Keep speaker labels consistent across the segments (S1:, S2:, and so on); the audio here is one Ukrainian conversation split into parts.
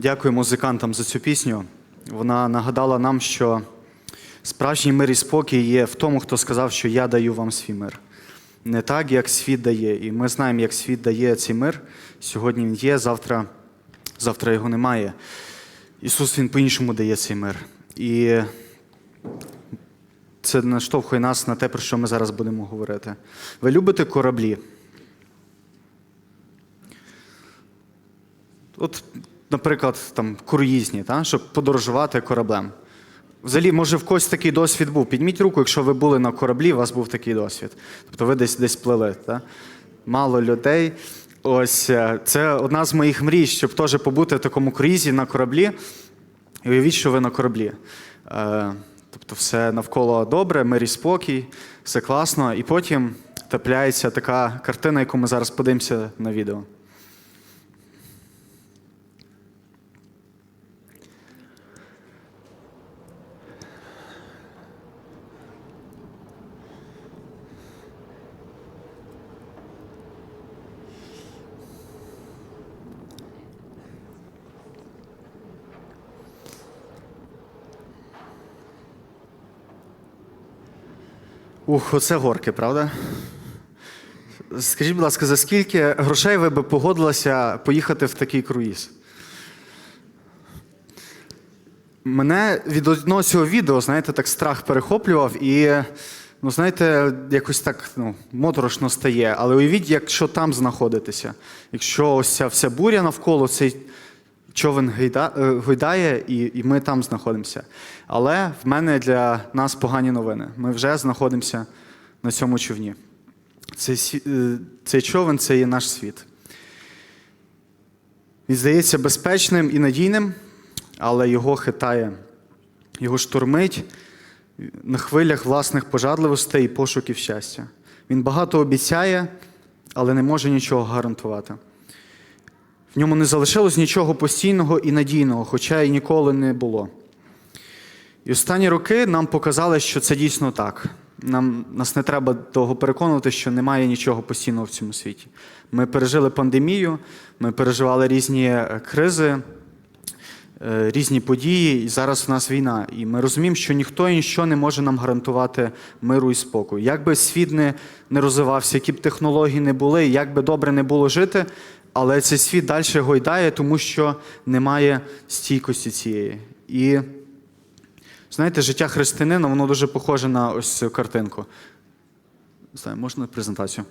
S1: Дякую музикантам за цю пісню. Вона нагадала нам, що справжній мир і спокій є в тому, хто сказав, що я даю вам свій мир. Не так, як світ дає. І ми знаємо, як світ дає цей мир. Сьогодні він є, завтра, завтра його немає. Ісус Він по-іншому дає цей мир. І це наштовхує нас на те, про що ми зараз будемо говорити. Ви любите кораблі? От, наприклад, там круїзні, та? щоб подорожувати кораблем. Взагалі, може, в когось такий досвід був. Підміть руку, якщо ви були на кораблі, у вас був такий досвід. Тобто ви десь десь плили. Та? Мало людей. Ось е, це одна з моїх мрій, щоб теж побути в такому круїзі на кораблі. І уявіть, що ви на кораблі. Е, тобто, все навколо добре, мир спокій, все класно. І потім трапляється така картина, яку ми зараз подивимося на відео. Ух, оце горки, правда? Скажіть, будь ласка, за скільки грошей ви би погодилися поїхати в такий круїз? Мене від одного цього відео, знаєте, так страх перехоплював і, ну, знаєте, якось так ну, моторошно стає. Але уявіть, якщо там знаходитися, якщо ось ця вся буря навколо, цей човен е, гойдає, і, і ми там знаходимося. Але в мене для нас погані новини. Ми вже знаходимося на цьому човні. Цей, е, цей човен це є наш світ. Він здається безпечним і надійним, але його хитає, його штурмить на хвилях власних пожадливостей і пошуків щастя. Він багато обіцяє, але не може нічого гарантувати. В ньому не залишилось нічого постійного і надійного, хоча і ніколи не було. І останні роки нам показали, що це дійсно так. Нам, нас не треба того переконувати, що немає нічого постійного в цьому світі. Ми пережили пандемію, ми переживали різні е, кризи, е, різні події, і зараз у нас війна. І ми розуміємо, що ніхто і ніщо не може нам гарантувати миру і спокою. Як би світ не, не розвивався, які б технології не були, як би добре не було жити, але цей світ далі гойдає, тому що немає стійкості цієї. І знаєте, життя християнина, воно дуже похоже на ось цю картинку. Знаю, можна презентацію?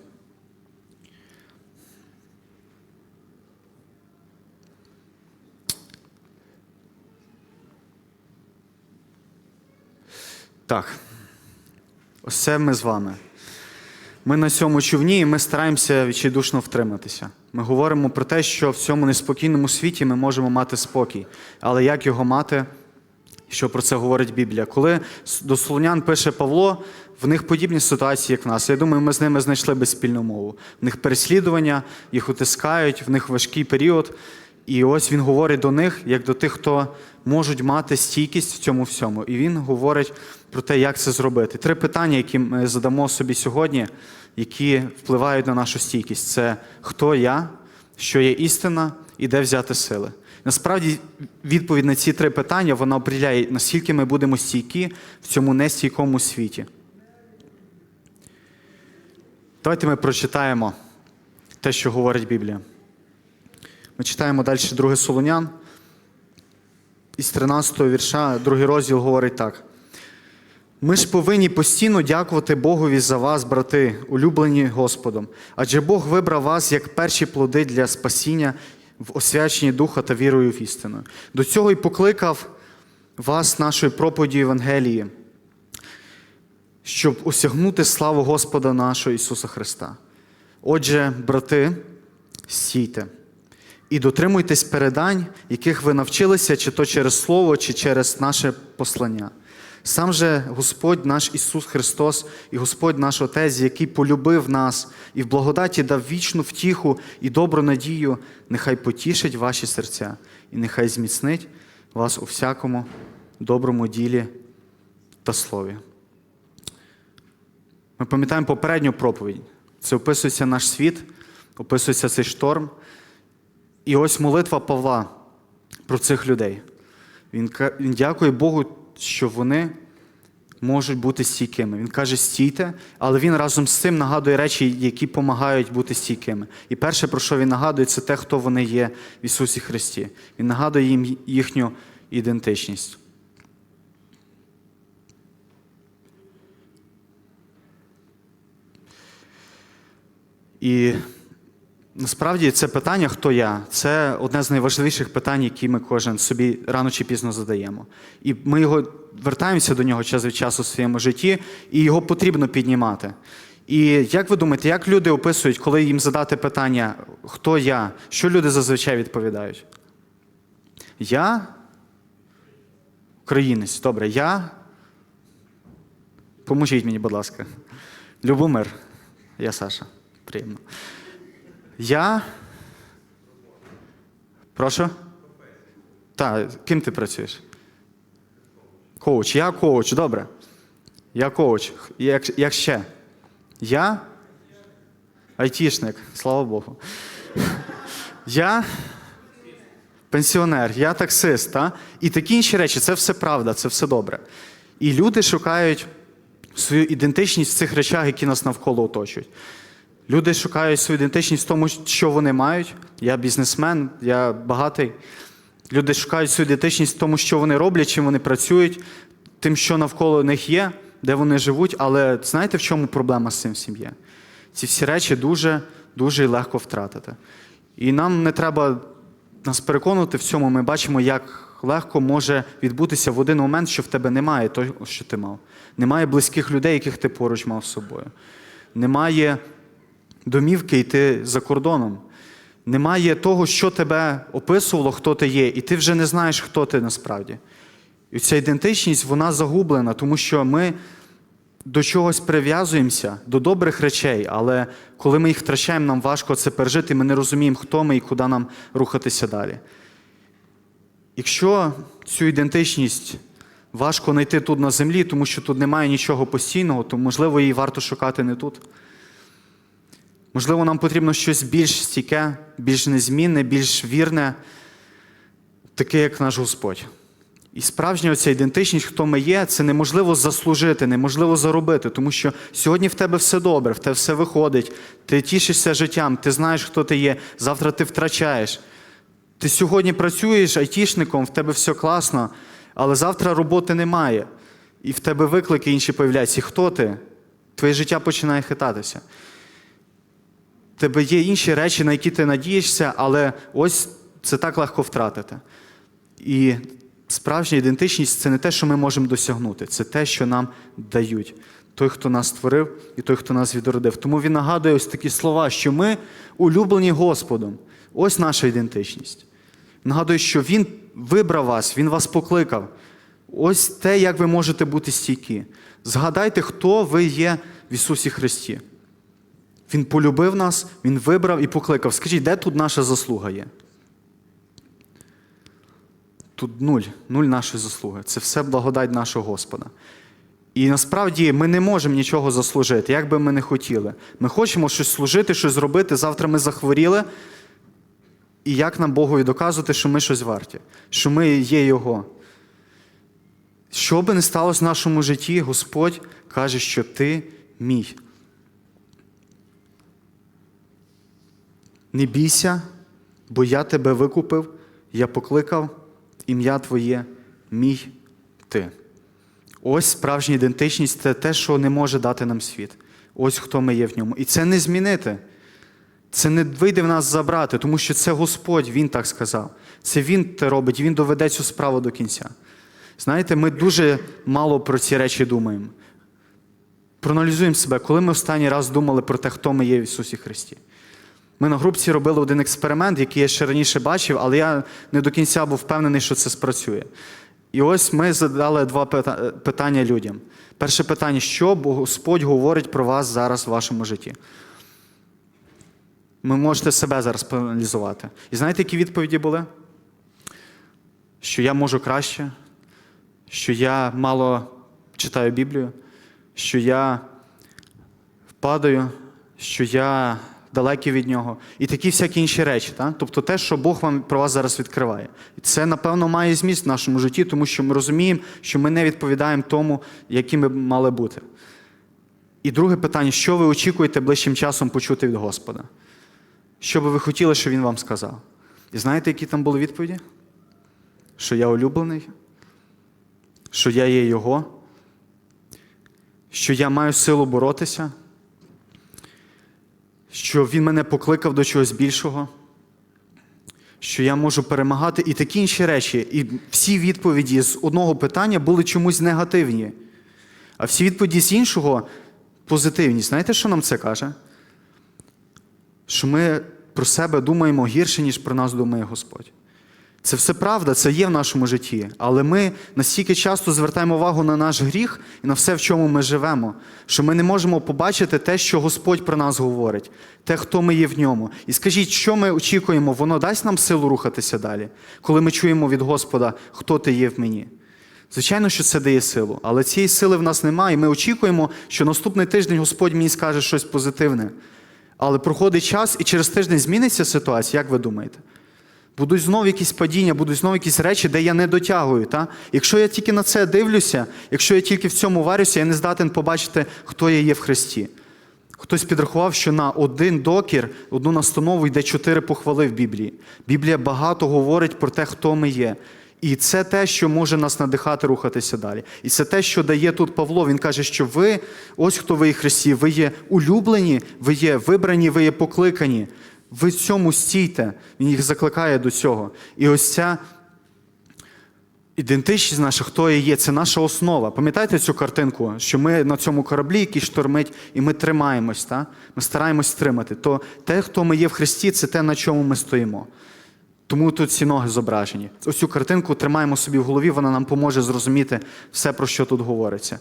S1: Так. Ось це ми з вами. Ми на цьому човні і ми стараємося відчайдушно втриматися. Ми говоримо про те, що в цьому неспокійному світі ми можемо мати спокій. Але як його мати, що про це говорить Біблія? Коли до Солонян пише Павло, в них подібні ситуації, як в нас. Я думаю, ми з ними знайшли би спільну мову. В них переслідування, їх утискають, в них важкий період. І ось він говорить до них, як до тих, хто можуть мати стійкість в цьому всьому. І він говорить про те, як це зробити. Три питання, які ми задамо собі сьогодні, які впливають на нашу стійкість: це хто я, що є істина і де взяти сили. Насправді, відповідь на ці три питання вона определяє, наскільки ми будемо стійкі в цьому нестійкому світі. Давайте ми прочитаємо те, що говорить Біблія. Ми читаємо далі 2 Солонян. Із 13 го вірша, другий розділ говорить так. Ми ж повинні постійно дякувати Богові за вас, брати, улюблені Господом. Адже Бог вибрав вас як перші плоди для спасіння в освяченні Духа та вірою в істину. До цього й покликав вас нашою проповіддю Євангелії, щоб осягнути славу Господа нашого Ісуса Христа. Отже, брати, стійте і дотримуйтесь передань, яких ви навчилися, чи то через Слово, чи через наше послання. Сам же Господь наш Ісус Христос і Господь наш Отець, який полюбив нас і в благодаті дав вічну втіху і добру надію, нехай потішить ваші серця, і нехай зміцнить вас у всякому доброму ділі та слові. Ми пам'ятаємо попередню проповідь. Це описується наш світ, описується цей шторм. І ось молитва Павла про цих людей. Він, він дякує Богу, що вони можуть бути стійкими. Він каже, стійте, але він разом з цим нагадує речі, які допомагають бути стійкими. І перше, про що він нагадує, це те, хто вони є в Ісусі Христі. Він нагадує їм їхню ідентичність. І насправді це питання, хто я, це одне з найважливіших питань, які ми кожен собі рано чи пізно задаємо. І ми його вертаємося до нього час від часу в своєму житті, і його потрібно піднімати. І як ви думаєте, як люди описують, коли їм задати питання, хто я, що люди зазвичай відповідають? Я українець. Добре, я. Поможіть мені, будь ласка. Любомир. Я Саша. Приємно. Я. Прошу? Так, ким ти працюєш? Коуч. Я коуч, добре. Я коуч. Як, як ще? Я? Айтішник, слава Богу. Я пенсіонер, я таксист. Та? І такі інші речі, це все правда, це все добре. І люди шукають свою ідентичність в цих речах, які нас навколо оточують. Люди шукають свою ідентичність в тому, що вони мають. Я бізнесмен, я багатий. Люди шукають свою ідентичність в тому, що вони роблять, чим вони працюють, тим, що навколо них є, де вони живуть. Але знаєте, в чому проблема з цим всім є? Ці всі речі дуже, дуже легко втратити. І нам не треба нас переконувати в цьому. Ми бачимо, як легко може відбутися в один момент, що в тебе немає того, що ти мав. Немає близьких людей, яких ти поруч мав з собою. Немає домівки йти за кордоном. Немає того, що тебе описувало, хто ти є, і ти вже не знаєш, хто ти насправді. І ця ідентичність вона загублена, тому що ми до чогось прив'язуємося, до добрих речей, але коли ми їх втрачаємо, нам важко це пережити, ми не розуміємо, хто ми і куди нам рухатися далі. Якщо цю ідентичність важко знайти тут на землі, тому що тут немає нічого постійного, то можливо її варто шукати не тут. Можливо, нам потрібно щось більш стійке, більш незмінне, більш вірне, таке, як наш Господь. І справжня оця ідентичність, хто ми є, це неможливо заслужити, неможливо заробити, тому що сьогодні в тебе все добре, в тебе все виходить, ти тішишся життям, ти знаєш, хто ти є, завтра ти втрачаєш. Ти сьогодні працюєш айтішником, в тебе все класно, але завтра роботи немає. І в тебе виклики інші появляються. І хто ти? Твоє життя починає хитатися. Тебе є інші речі, на які ти надієшся, але ось це так легко втратити. І справжня ідентичність це не те, що ми можемо досягнути, це те, що нам дають. Той, хто нас створив, і той, хто нас відродив. Тому він нагадує ось такі слова, що ми улюблені Господом. Ось наша ідентичність. Нагадує, що Він вибрав вас, Він вас покликав. Ось те, як ви можете бути стійкі. Згадайте, хто ви є в Ісусі Христі. Він полюбив нас, Він вибрав і покликав. Скажіть, де тут наша заслуга є? Тут нуль, нуль нашої заслуги. Це все благодать нашого Господа. І насправді ми не можемо нічого заслужити, як би ми не хотіли. Ми хочемо щось служити, щось зробити. Завтра ми захворіли. І як нам Богові доказувати, що ми щось варті, що ми є Його. Що би не сталося в нашому житті, Господь каже, що ти мій. Не бійся, бо я тебе викупив, я покликав ім'я Твоє, мій ти. Ось справжня ідентичність це те, що не може дати нам світ. Ось хто ми є в ньому. І це не змінити. Це не вийде в нас забрати, тому що це Господь, Він так сказав. Це Він те робить, Він доведе цю справу до кінця. Знаєте, ми дуже мало про ці речі думаємо. Проаналізуємо себе, коли ми останній раз думали про те, хто ми є в Ісусі Христі. Ми на групці робили один експеримент, який я ще раніше бачив, але я не до кінця був впевнений, що це спрацює. І ось ми задали два питання людям. Перше питання: що Господь говорить про вас зараз в вашому житті? Ви можете себе зараз проаналізувати. І знаєте, які відповіді були? Що я можу краще, що я мало читаю Біблію, що я впадаю, що я далекі від нього, і такі всякі інші речі. Та? Тобто те, що Бог вам про вас зараз відкриває. І це, напевно, має зміст в нашому житті, тому що ми розуміємо, що ми не відповідаємо тому, які ми мали бути. І друге питання: що ви очікуєте ближчим часом почути від Господа? Що би ви хотіли, щоб Він вам сказав? І знаєте, які там були відповіді? Що я улюблений, що я є Його, що я маю силу боротися, що Він мене покликав до чогось більшого, що я можу перемагати і такі інші речі. І всі відповіді з одного питання були чомусь негативні, а всі відповіді з іншого позитивні. Знаєте, що нам це каже? Що ми про себе думаємо гірше, ніж про нас думає Господь. Це все правда, це є в нашому житті. Але ми настільки часто звертаємо увагу на наш гріх і на все, в чому ми живемо, що ми не можемо побачити те, що Господь про нас говорить, те, хто ми є в ньому. І скажіть, що ми очікуємо, воно дасть нам силу рухатися далі, коли ми чуємо від Господа, хто ти є в мені. Звичайно, що це дає силу, але цієї сили в нас немає, і ми очікуємо, що наступний тиждень Господь мені скаже щось позитивне. Але проходить час, і через тиждень зміниться ситуація, як ви думаєте? Будуть знову якісь падіння, будуть знову якісь речі, де я не дотягую. Та? Якщо я тільки на це дивлюся, якщо я тільки в цьому варюся, я не здатен побачити, хто я є в Христі. Хтось підрахував, що на один докір, одну настанову йде чотири похвали в Біблії. Біблія багато говорить про те, хто ми є. І це те, що може нас надихати рухатися далі. І це те, що дає тут Павло. Він каже, що ви, ось хто ви є Христі, ви є улюблені, ви є вибрані, ви є покликані. Ви в цьому стійте. Він їх закликає до цього. І ось ця ідентичність наша, хто я є, це наша основа. Пам'ятаєте цю картинку, що ми на цьому кораблі, який штормить, і ми тримаємось, та? ми стараємось тримати. То те, хто ми є в Христі, це те, на чому ми стоїмо. Тому тут ці ноги зображені. Оцю картинку тримаємо собі в голові, вона нам поможе зрозуміти все, про що тут говориться.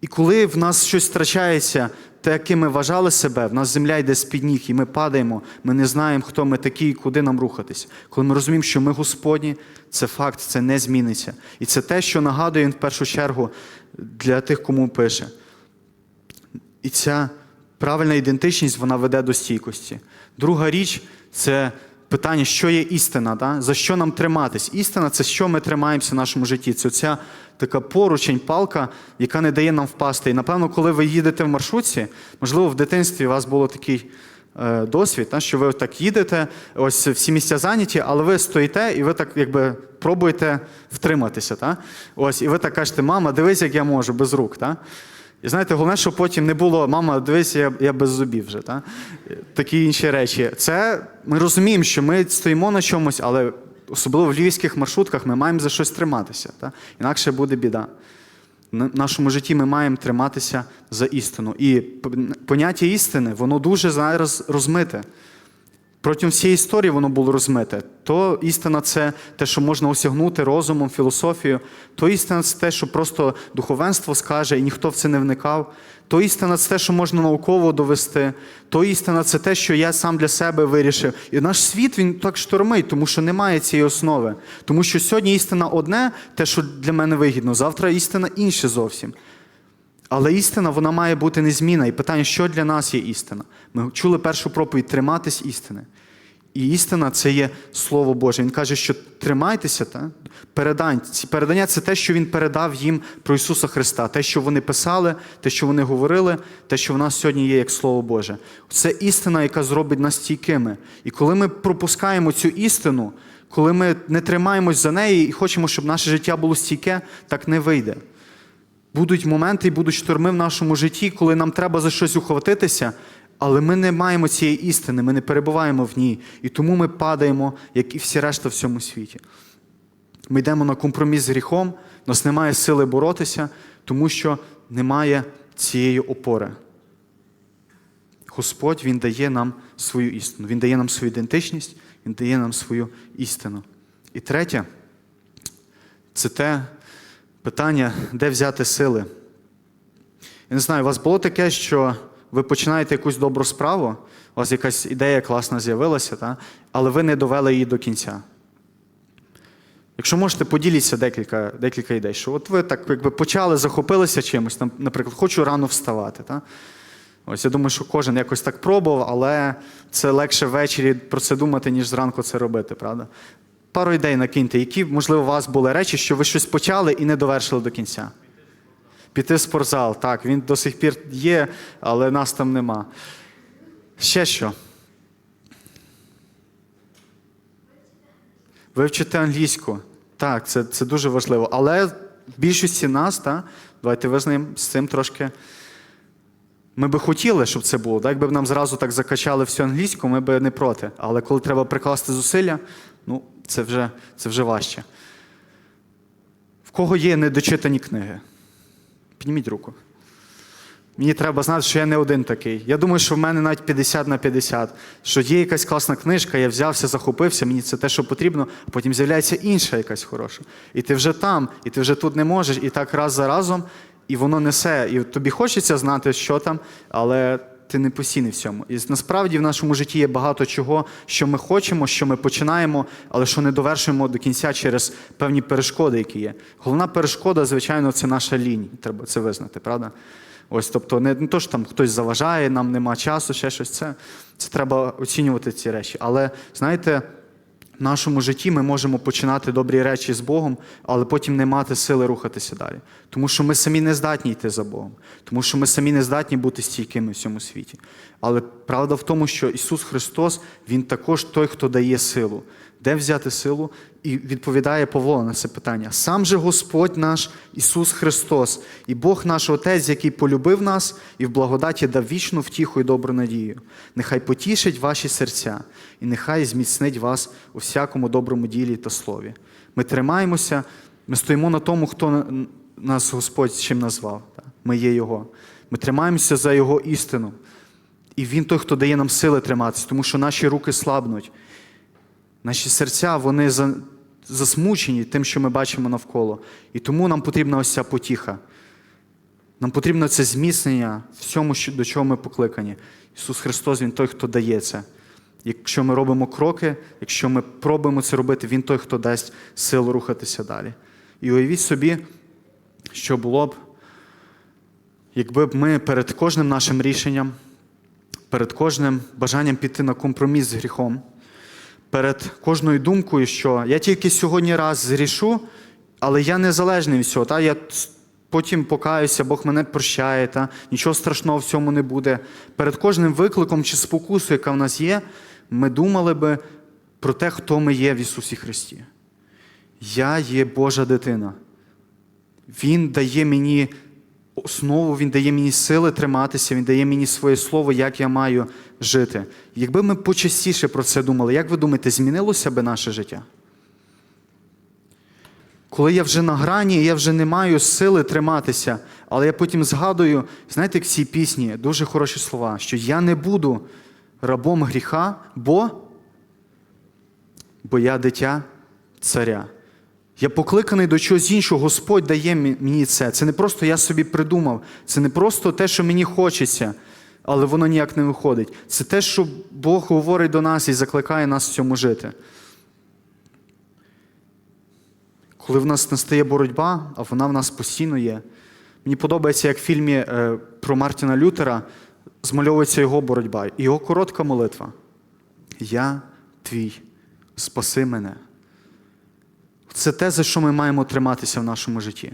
S1: І коли в нас щось втрачається, те, яким ми вважали себе, в нас земля йде з-під ніг, і ми падаємо, ми не знаємо, хто ми такі і куди нам рухатись. Коли ми розуміємо, що ми Господні, це факт, це не зміниться. І це те, що нагадує він в першу чергу для тих, кому пише. І ця правильна ідентичність вона веде до стійкості. Друга річ це питання, що є істина, да? за що нам триматись. Істина це що ми тримаємося в нашому житті. Це ця така поручень, палка, яка не дає нам впасти. І напевно, коли ви їдете в маршрутці, можливо, в дитинстві у вас було такий. е, Досвід, та, що ви так їдете, ось всі місця зайняті, але ви стоїте і ви так якби пробуєте втриматися. Та? Ось, і ви так кажете, мама, дивись, як я можу, без рук. Та? І знаєте, головне, щоб потім не було, мама, дивись, я, я без зубів вже. Та? Такі інші речі. Це ми розуміємо, що ми стоїмо на чомусь, але особливо в львівських маршрутках ми маємо за щось триматися. Та? Інакше буде біда. В нашому житті ми маємо триматися за істину. І поняття істини, воно дуже зараз розмите. Протягом всієї історії воно було розмите. То істина це те, що можна осягнути розумом, філософією, то істина це те, що просто духовенство скаже, і ніхто в це не вникав. То істина це те, що можна науково довести, то істина це те, що я сам для себе вирішив. І наш світ він так штормить, тому що немає цієї основи. Тому що сьогодні істина одне, те, що для мене вигідно, завтра істина інше зовсім. Але істина вона має бути незмінна. І питання, що для нас є істина? Ми чули першу проповідь триматись істини. І істина це є Слово Боже. Він каже, що тримайтеся, та? Передань. Передання це те, що Він передав їм про Ісуса Христа, те, що вони писали, те, що вони говорили, те, що в нас сьогодні є як Слово Боже. Це істина, яка зробить нас стійкими. І коли ми пропускаємо цю істину, коли ми не тримаємось за неї і хочемо, щоб наше життя було стійке, так не вийде. Будуть моменти і будуть шторми в нашому житті, коли нам треба за щось ухватитися, але ми не маємо цієї істини, ми не перебуваємо в ній. І тому ми падаємо, як і всі решта в цьому світі. Ми йдемо на компроміс з гріхом, у нас немає сили боротися, тому що немає цієї опори. Господь Він дає нам свою істину, Він дає нам свою ідентичність, Він дає нам свою істину. І третє це те питання, де взяти сили. Я не знаю, у вас було таке, що ви починаєте якусь добру справу, у вас якась ідея класна з'явилася, та? але ви не довели її до кінця. Якщо можете, поділіться декілька декілька ідей, що от ви так якби почали, захопилися чимось, там, наприклад, хочу рано вставати. Та? Ось я думаю, що кожен якось так пробував, але це легше ввечері про це думати, ніж зранку це робити, правда? Пару ідей накиньте, які, можливо, у вас були речі, що ви щось почали і не довершили до кінця. Піти в спортзал, так, він до сих пір є, але нас там нема. Ще що? Вивчити англійську. Так, це, це дуже важливо. Але в більшості нас, та, давайте визнаємо з цим трошки. Ми би хотіли, щоб це було. Так? Якби нам зразу так закачали всю англійську, ми б не проти. Але коли треба прикласти зусилля, ну, це вже, це вже важче. В кого є недочитані книги? Підніміть руку. Мені треба знати, що я не один такий. Я думаю, що в мене навіть 50 на 50. Що є якась класна книжка, я взявся, захопився, мені це те, що потрібно, а потім з'являється інша якась хороша. І ти вже там, і ти вже тут не можеш, і так раз за разом, і воно несе. І тобі хочеться знати, що там, але ти не постійний в цьому. І насправді в нашому житті є багато чого, що ми хочемо, що ми починаємо, але що не довершуємо до кінця через певні перешкоди, які є. Головна перешкода, звичайно, це наша лінь. Треба це визнати, правда? Ось, тобто, не, не то, що там хтось заважає, нам нема часу, ще щось. Це, це треба оцінювати ці речі. Але знаєте, нашому житті ми можемо починати добрі речі з Богом, але потім не мати сили рухатися далі. Тому що ми самі не здатні йти за Богом, тому що ми самі не здатні бути стійкими в цьому світі. Але правда в тому, що Ісус Христос, Він також той, хто дає силу. Де взяти силу? І відповідає Павло на це питання. Сам же Господь наш Ісус Христос, і Бог наш Отець, який полюбив нас і в благодаті дав вічну втіху і добру надію. Нехай потішить ваші серця, і нехай зміцнить вас у всякому доброму ділі та слові. Ми тримаємося, ми стоїмо на тому, хто нас Господь чим назвав. Ми є Його. Ми тримаємося за Його істину. І Він той, хто дає нам сили триматися, тому що наші руки слабнуть. Наші серця вони засмучені тим, що ми бачимо навколо. І тому нам потрібна ось ця потіха. Нам потрібно це зміцнення всьому, до чого ми покликані. Ісус Христос, Він той, хто дає це. Якщо ми робимо кроки, якщо ми пробуємо це робити, Він той, хто дасть силу рухатися далі. І уявіть собі, що було б, якби б ми перед кожним нашим рішенням, перед кожним бажанням піти на компроміс з гріхом, перед кожною думкою, що я тільки сьогодні раз зрішу, але я незалежний від всього. Та? Я потім покаюся, Бог мене прощає, та? нічого страшного в цьому не буде. Перед кожним викликом чи спокусою, яка в нас є, ми думали би про те, хто ми є в Ісусі Христі. Я є Божа дитина. Він дає мені основу, він дає мені сили триматися, він дає мені своє слово, як я маю жити. Якби ми почастіше про це думали, як ви думаєте, змінилося би наше життя? Коли я вже на грані, я вже не маю сили триматися, але я потім згадую, знаєте, як в цій пісні дуже хороші слова, що я не буду рабом гріха, бо, бо я дитя царя. Я покликаний до чогось іншого, Господь дає мені це. Це не просто я собі придумав, це не просто те, що мені хочеться, але воно ніяк не виходить. Це те, що Бог говорить до нас і закликає нас в цьому жити. Коли в нас настає боротьба, а вона в нас постійно є. Мені подобається, як в фільмі е, про Мартіна Лютера змальовується його боротьба, його коротка молитва. Я твій, спаси мене. Це те, за що ми маємо триматися в нашому житті.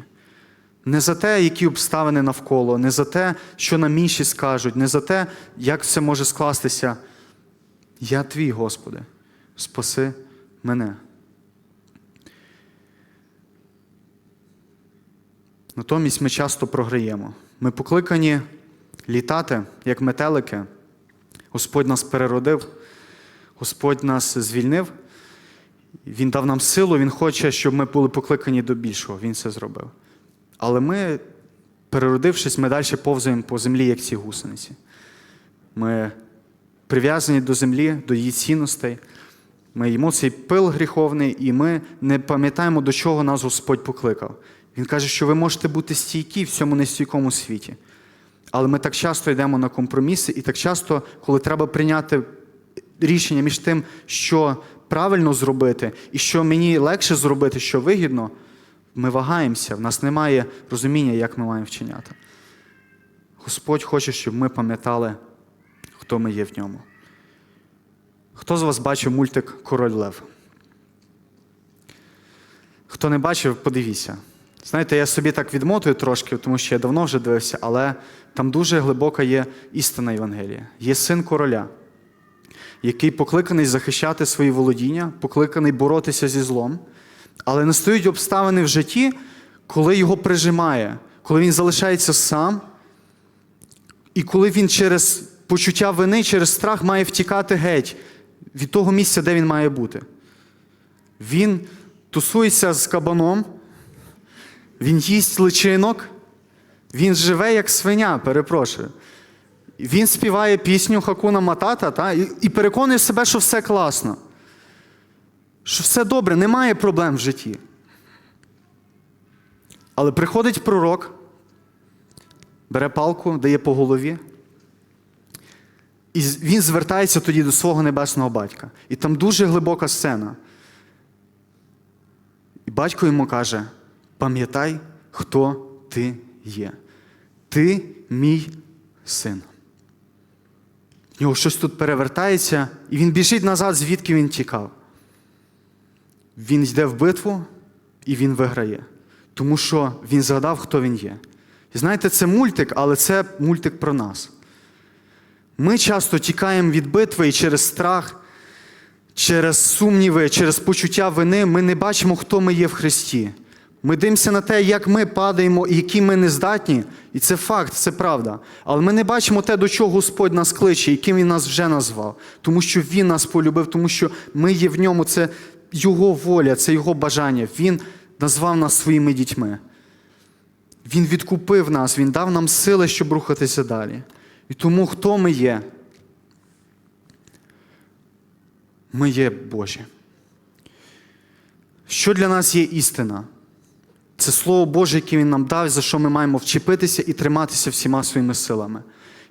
S1: Не за те, які обставини навколо, не за те, що нам інші скажуть, не за те, як це може скластися. Я твій, Господи, спаси мене. Натомість ми часто програємо. Ми покликані літати, як метелики. Господь нас переродив, Господь нас звільнив. Він дав нам силу, Він хоче, щоб ми були покликані до більшого. Він це зробив. Але ми, переродившись, ми далі повзаємо по землі, як ці гусениці. Ми прив'язані до землі, до її цінностей. Ми їмо цей пил гріховний, і ми не пам'ятаємо, до чого нас Господь покликав. Він каже, що ви можете бути стійкі в цьому нестійкому світі. Але ми так часто йдемо на компроміси, і так часто, коли треба прийняти рішення між тим, що правильно зробити, і що мені легше зробити, що вигідно, ми вагаємося, в нас немає розуміння, як ми маємо вчиняти. Господь хоче, щоб ми пам'ятали, хто ми є в ньому. Хто з вас бачив мультик Король Лев? Хто не бачив, подивіться. Знаєте, я собі так відмотую трошки, тому що я давно вже дивився, але там дуже глибока є істина Євангелія. Є син короля, який покликаний захищати свої володіння, покликаний боротися зі злом, але настають обставини в житті, коли його прижимає, коли він залишається сам, і коли він через почуття вини, через страх має втікати геть від того місця, де він має бути. Він тусується з кабаном, він їсть личинок, він живе як свиня, перепрошую. Він співає пісню Хакуна Матата та, і, переконує себе, що все класно. Що все добре, немає проблем в житті. Але приходить пророк, бере палку, дає по голові. І він звертається тоді до свого небесного батька. І там дуже глибока сцена. І батько йому каже: пам'ятай, хто ти є. Ти мій син. В нього щось тут перевертається, і він біжить назад, звідки він тікав. Він йде в битву і він виграє. Тому що він згадав, хто він є. І знаєте, це мультик, але це мультик про нас. Ми часто тікаємо від битви і через страх, через сумніви, через почуття вини ми не бачимо, хто ми є в Христі. Ми дивимося на те, як ми падаємо і які ми нездатні, і це факт, це правда. Але ми не бачимо те, до чого Господь нас кличе, яким Він нас вже назвав, тому що Він нас полюбив, тому що ми є в ньому, це Його воля, це Його бажання. Він назвав нас своїми дітьми. Він відкупив нас, Він дав нам сили, щоб рухатися далі. І тому, хто ми є? Ми є Божі. Що для нас є істина? Це Слово Боже, яке Він нам дав, за що ми маємо вчепитися і триматися всіма своїми силами.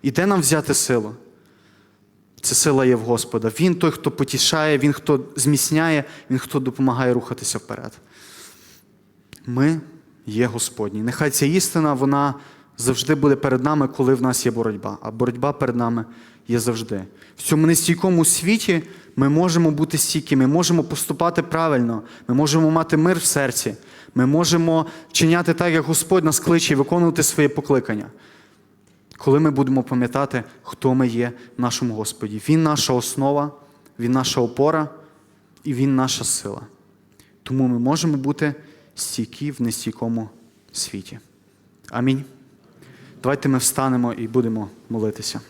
S1: І де нам взяти силу? Це сила є в Господа. Він той, хто потішає, Він, хто зміцняє, Він, хто допомагає рухатися вперед. Ми є Господні. Нехай ця істина, вона завжди буде перед нами, коли в нас є боротьба. А боротьба перед нами є завжди. В цьому нестійкому світі ми можемо бути стійкими, ми можемо поступати правильно, ми можемо мати мир в серці, ми можемо вчиняти так, як Господь нас кличе, і виконувати своє покликання. Коли ми будемо пам'ятати, хто ми є в нашому Господі. Він наша основа, Він наша опора і Він наша сила. Тому ми можемо бути стійкі в нестійкому світі. Амінь. Давайте ми встанемо і будемо молитися.